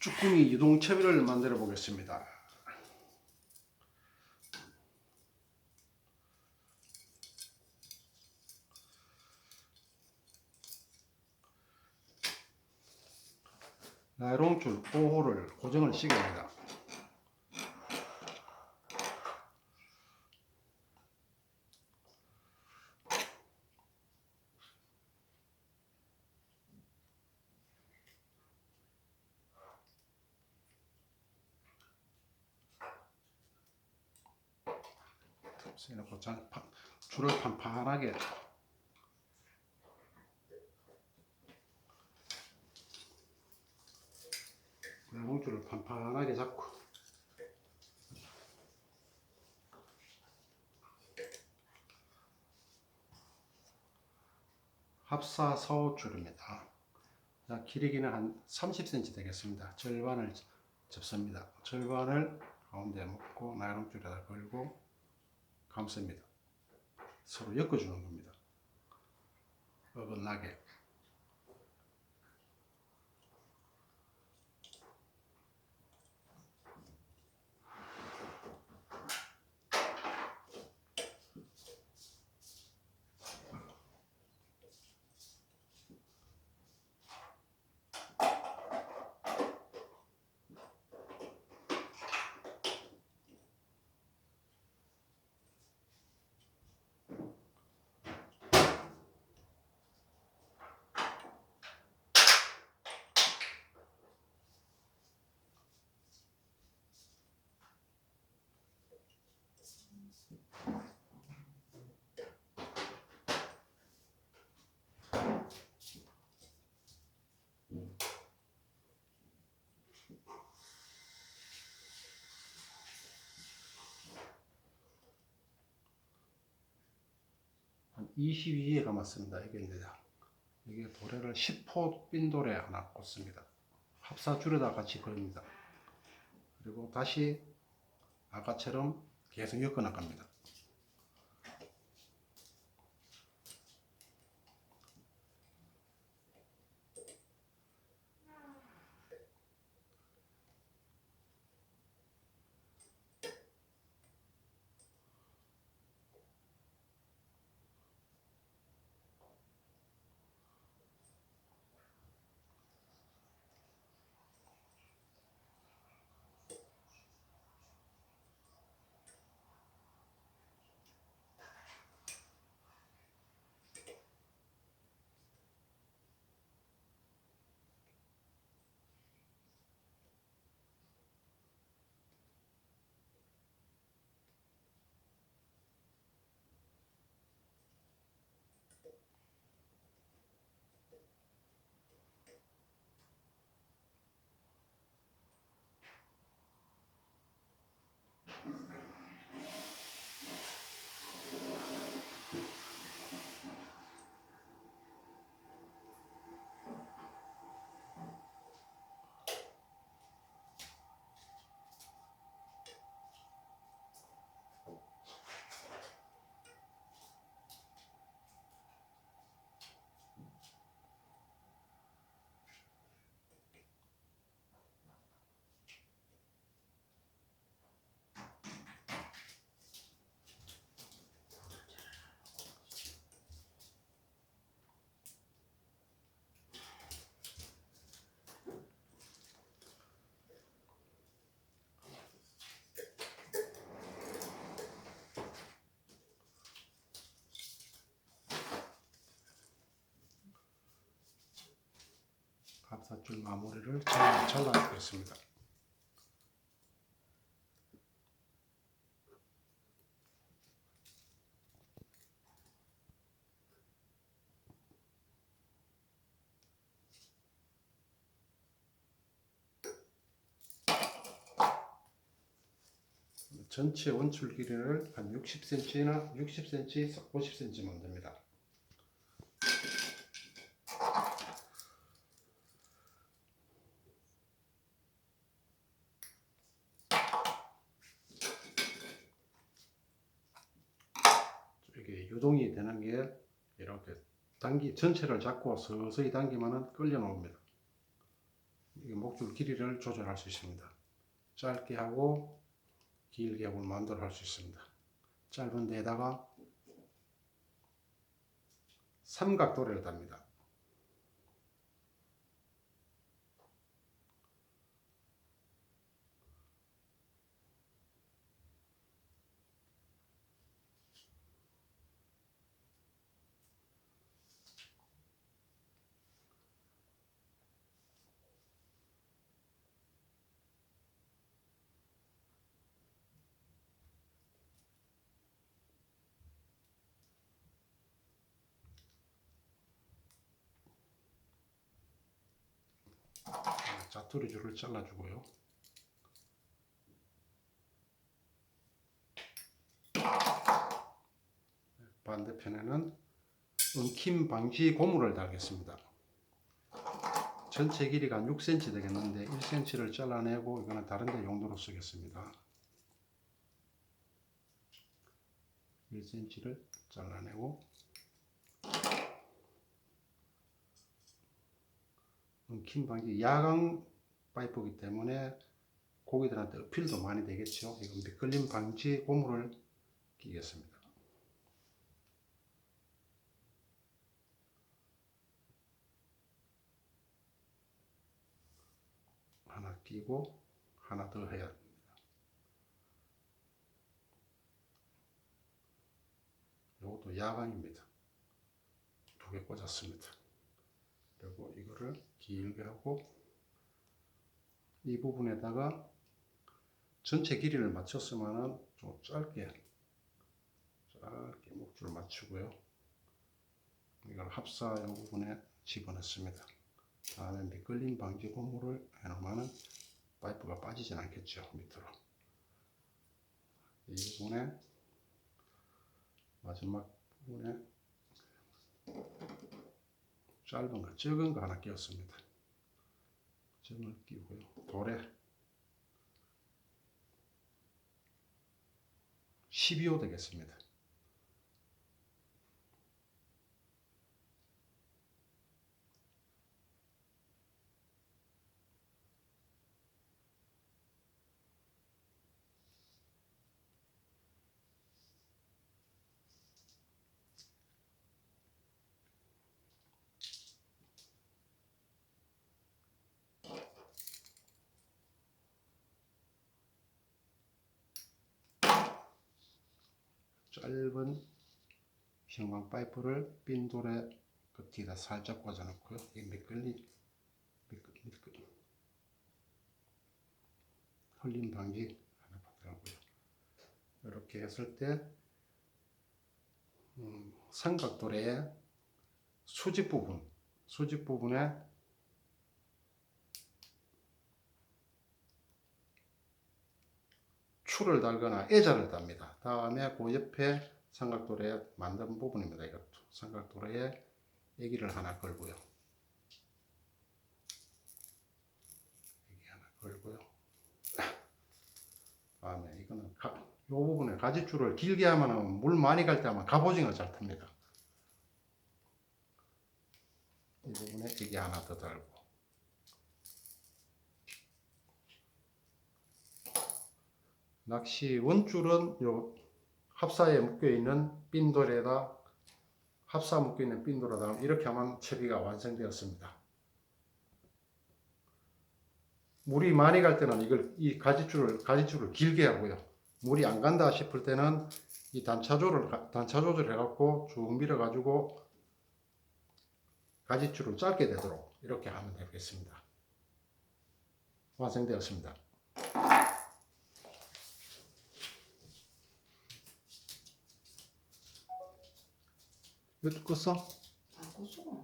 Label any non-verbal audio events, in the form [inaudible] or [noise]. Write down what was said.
쭈꾸미 유동채비를 만들어 보겠습니다. 나이롱줄 5호를 고정을 시킵니다. 덮어놓고 장- 파- 줄을 판판하게 나무줄을 판판하게 잡고 합사 서줄입니다. 자, 길이기는 한 30cm 되겠습니다. 절반을 접습니다. 절반을 가운데 묶고 나이롱줄에다 걸고 감습니다. 서로 엮어주는 겁니다. 어긋나게. 한 22에 감았습니다. 이게 이제 이게 도래를 10호 빈 도래 하나 꽂습니다. 합사줄에다 같이 걸립니다. 그리고 다시 아까처럼 계속 엮어 나갑니다. 합사줄 마무리를 잘 잘라주겠습니다. 전체 원줄 길이를 한 60cm나 60cm, 50cm 만듭니다. 이게 유동이 되는 게 이렇게 당기 전체를 잡고 서서히 당기면은 끌려 나옵니다. 이 목줄 길이를 조절할 수 있습니다. 짧게 하고 길게 하고 마음대로 할수 있습니다. 짧은 데다가 삼각 도래를 답니다. 자투리 줄을 잘라주고요. 반대편에는 엉킴 방지 고무를 달겠습니다. 전체 길이가 한 6cm 되겠는데 1cm를 잘라내고 이거는 다른 데 용도로 쓰겠습니다. 1cm를 잘라내고 엉킴 방지 야광 파이프이기 때문에 고기들한테 어필도 많이 되겠죠. 이건 미끌림 방지 고무를 끼겠습니다. 하나 끼고 하나 더 해야 합니다. 이것도 야광입니다. 두 개 꽂았습니다. 그리고 이거를 길게 하고 이 부분에다가 전체 길이를 맞췄으면은 좀 짧게 짧게 목줄을 맞추고요. 이걸 합사용 부분에 집어넣습니다. 다음에 미끌림 방지 고무를 해놓으면은 파이프가 빠지진 않겠죠 밑으로. 이 부분에 마지막 부분에 짧은 거, 적은 거 하나 끼웠습니다. 점을 끼고요. 돌에 12호 되겠습니다. 짧은 형광 파이프를 빈 돌에 그 뒤에다 살짝 꽂아 놓고요. 이 미끌리 미끌, 미끌 흘림 방지 하나 받더라고요. 이렇게 했을 때 음, 삼각도래의 수직 부분, 수직 부분에 추를 달거나 애자를 답니다. 다음에 그 옆에 삼각도래에 만든 부분입니다. 이것도 삼각도래에 애기를 하나 걸고요. 애기 하나 걸고요. [laughs] 다음에 이거는 가, 요 부분에 가지줄을 길게 하면 물 많이 갈 때 하면 갑오징어 잘 탑니다. 이 부분에 애기 하나 더 달고 낚시 원줄은 요 합사에 묶여 있는 빈돌에다 합사 묶여 있는 빈돌에다 이렇게 하면 채비가 완성되었습니다. 물이 많이 갈 때는 이걸 이 가지줄을 가지줄을 길게 하고요. 물이 안 간다 싶을 때는 이 단차 조를 단차 조절해 갖고 쭉 밀어 가지고 가지줄을 짧게 되도록 이렇게 하면 되겠습니다. 완성되었습니다. 왜 죽었어? 안 고소.